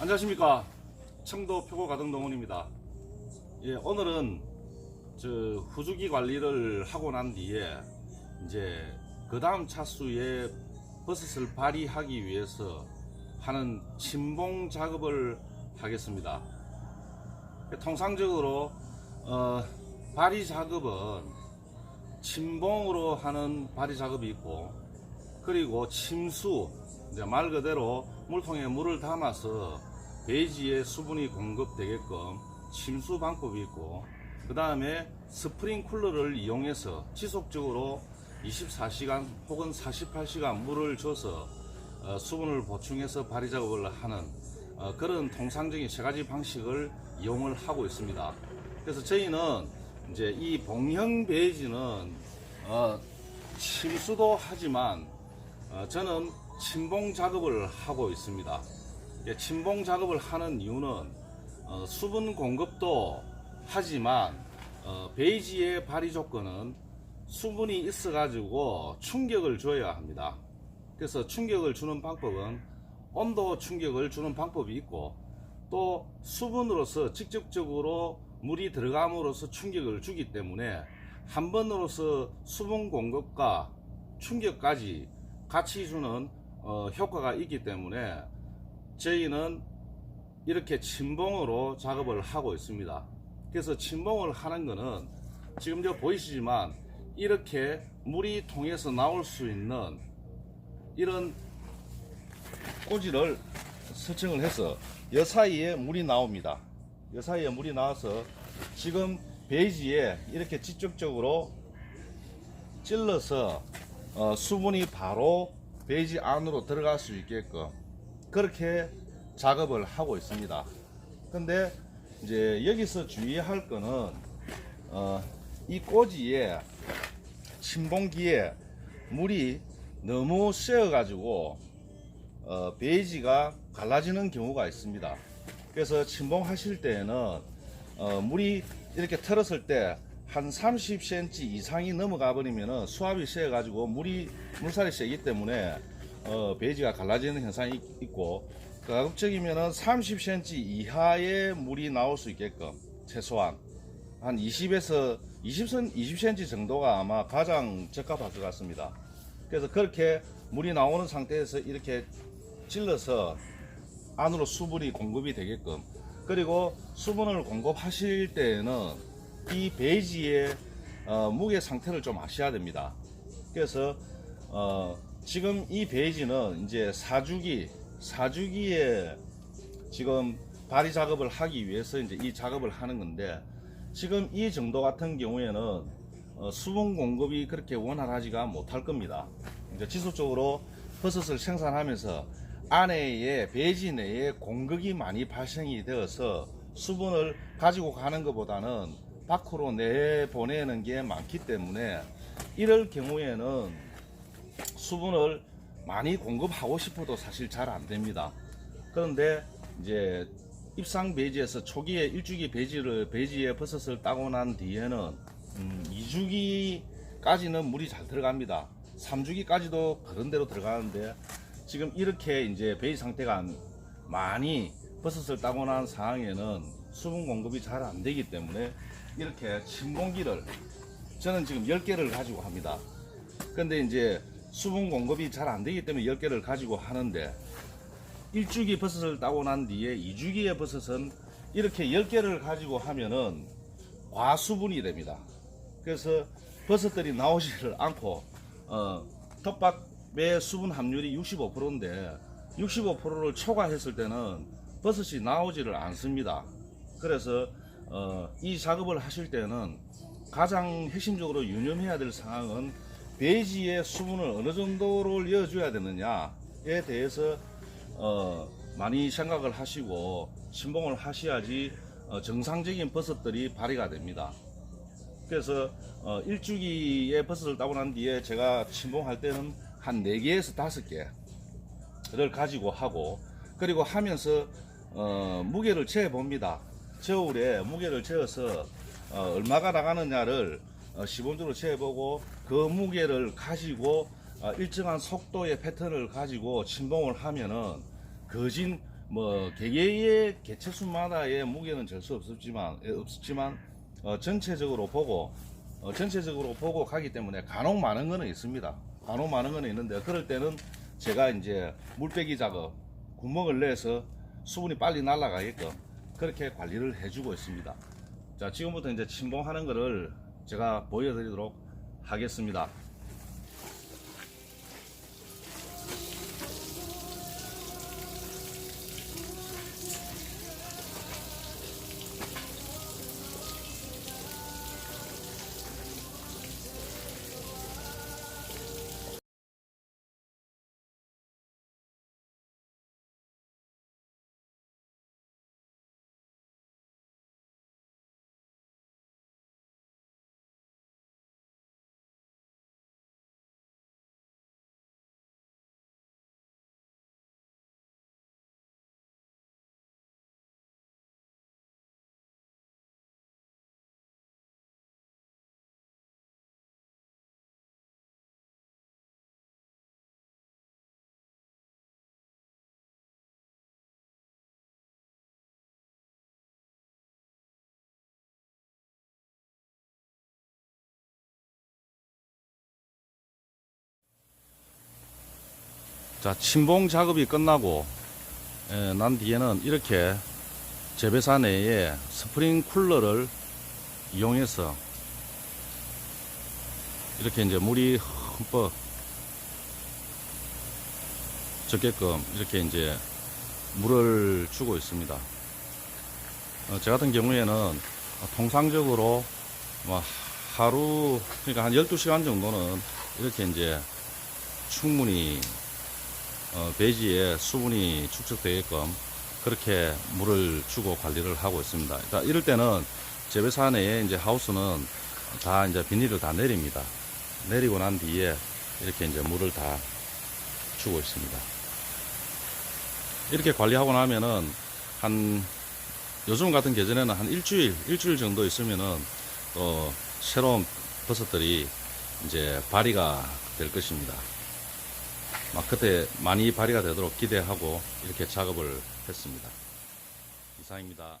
안녕하십니까. 청도 표고 가등동원입니다. 예 오늘은 저 후주기 관리를 하고 난 뒤에 이제 그 다음 차수에 버섯을 발휘하기 위해서 하는 침봉 작업을 하겠습니다. 통상적으로 어, 발휘 작업은 침봉으로 하는 발휘 작업이 있고 그리고 침수 말 그대로 물통에 물을 담아서 베이지에 수분이 공급되게끔 침수 방법이 있고 그 다음에 스프링 쿨러를 이용해서 지속적으로 24시간 혹은 48시간 물을 줘서 어, 수분을 보충해서 발휘 작업을 하는 어, 그런 통상적인 세 가지 방식을 이용을 하고 있습니다. 그래서 저희는 이제 이 봉형 베이지는 어, 침수도 하지만 어, 저는 침봉 작업을 하고 있습니다. 예, 침봉 작업을 하는 이유는 어, 수분 공급도 하지만 어, 베이지의 발휘 조건은 수분이 있어 가지고 충격을 줘야 합니다. 그래서 충격을 주는 방법은 온도 충격을 주는 방법이 있고 또 수분으로서 직접적으로 물이 들어감으로써 충격을 주기 때문에 한 번으로서 수분 공급과 충격까지 같이 주는 어, 효과가 있기 때문에 저희는 이렇게 침봉으로 작업을 하고 있습니다. 그래서 침봉을 하는 거는 지금 저 보이시지만 이렇게 물이 통해서 나올 수 있는 이런 꼬지를 설정을 해서 여 사이에 물이 나옵니다. 여 사이에 물이 나와서 지금 베이지에 이렇게 직접적으로 찔러서 어, 수분이 바로 베이지 안으로 들어갈 수 있게끔 그렇게 작업을 하고 있습니다. 근데 이제 여기서 주의할 거는 어, 이 꼬지에 침봉기에 물이 너무 씌어가지고 어, 베이지가 갈라지는 경우가 있습니다. 그래서 침봉하실 때에는 어, 물이 이렇게 틀었을 때 한 30cm 이상이 넘어가 버리면은 수압이 세가지고 물이 물살이 세기 때문에 어, 베이지가 갈라지는 현상이 있- 있고 가급적이면은 30cm 이하의 물이 나올 수 있게끔 최소한 한 20에서 20cm, 20cm 정도가 아마 가장 적합할 것 같습니다. 그래서 그렇게 물이 나오는 상태에서 이렇게 찔러서 안으로 수분이 공급이 되게끔 그리고 수분을 공급하실 때에는 이 베이지의 어, 무게 상태를 좀 아셔야 됩니다. 그래서 어, 지금 이 베이지는 이제 사주기 사주기에 지금 발휘 작업을 하기 위해서 이제 이 작업을 하는 건데 지금 이 정도 같은 경우에는 어, 수분 공급이 그렇게 원활하지가 못할 겁니다. 이제 지속적으로 버섯을 생산하면서 안에에 베이지 내에 공극이 많이 발생이 되어서 수분을 가지고 가는 것보다는 밖으로 내보내는 게 많기 때문에 이럴 경우에는 수분을 많이 공급하고 싶어도 사실 잘 안 됩니다. 그런데 이제 입상 베이지에서 초기에 일주기 베이지를 베이지에 버섯을 따고 난 뒤에는 음, 2주기까지는 물이 잘 들어갑니다. 3주기까지도 그런 대로 들어가는데 지금 이렇게 이제 베이지 상태가 안- 많이 버섯을 따고 난 상황에는 수분 공급이 잘 안 되기 때문에 이렇게 침봉기를 저는 지금 10개를 가지고 합니다. 근데 이제 수분 공급이 잘 안 되기 때문에 10개를 가지고 하는데 1주기 버섯을 따고 난 뒤에 2주기의 버섯은 이렇게 10개를 가지고 하면은 과수분이 됩니다. 그래서 버섯들이 나오지를 않고 어, 텃밭의 수분 함률이 65%인데 65%를 초과했을 때는 버섯이 나오지를 않습니다. 그래서 어, 이 작업을 하실 때는 가장 핵심적으로 유념해야 될 상황은 베이지의 수분을 어느 정도를 이어줘야 되느냐에 대해서 어, 많이 생각을 하시고 침봉을 하셔야지 어, 정상적인 버섯들이 발휘가 됩니다. 그래서 어, 일주기의 버섯을 따고 난 뒤에 제가 침봉할 때는 한 4개에서 5개를 가지고 하고 그리고 하면서 어, 무게를 재어 봅니다. 저울에 무게를 재어서 어, 얼마가 나가느냐를 어, 시범적으로 재보고 그 무게를 가지고 어, 일정한 속도의 패턴을 가지고 침봉을 하면은 거진 뭐 개개의 개체수마다의 무게는 질수 없었지만 예, 없었지만 어, 전체적으로 보고 어, 전체적으로 보고 가기 때문에 간혹 많은 거는 있습니다. 간혹 많은 거는 있는데 그럴 때는 제가 이제 물빼기 작업 구멍을 내서 수분이 빨리 날아가게끔 그렇게 관리를 해주고 있습니다. 자 지금부터 이제 침봉하는 거를 제가 보여드리도록 하겠습니다. 자, 침봉 작업이 끝나고 에, 난 뒤에는 이렇게 재배사 내에 스프링 쿨러를 이용해서 이렇게 이제 물이 흠뻑 적게끔 이렇게 이제 물을 주고 있습니다. 어, 저 같은 경우에는 통상적으로 뭐 하루 그러니까 한 12시간 정도는 이렇게 이제 충분히 어, 배지에 수분이 축적되게끔 그렇게 물을 주고 관리를 하고 있습니다. 그러니까 이럴 때는 재배사 내에 이제 하우스는 다 이제 비닐을 다 내립니다. 내리고 난 뒤에 이렇게 이제 물을 다 주고 있습니다. 이렇게 관리하고 나면은 한 요즘 같은 계절에는 한 일주일, 일주일 정도 있으면은 또 새로운 버섯들이 이제 발휘가 될 것입니다. 막 그때 많이 발휘가 되도록 기대하고 이렇게 작업을 했습니다. 이상입니다.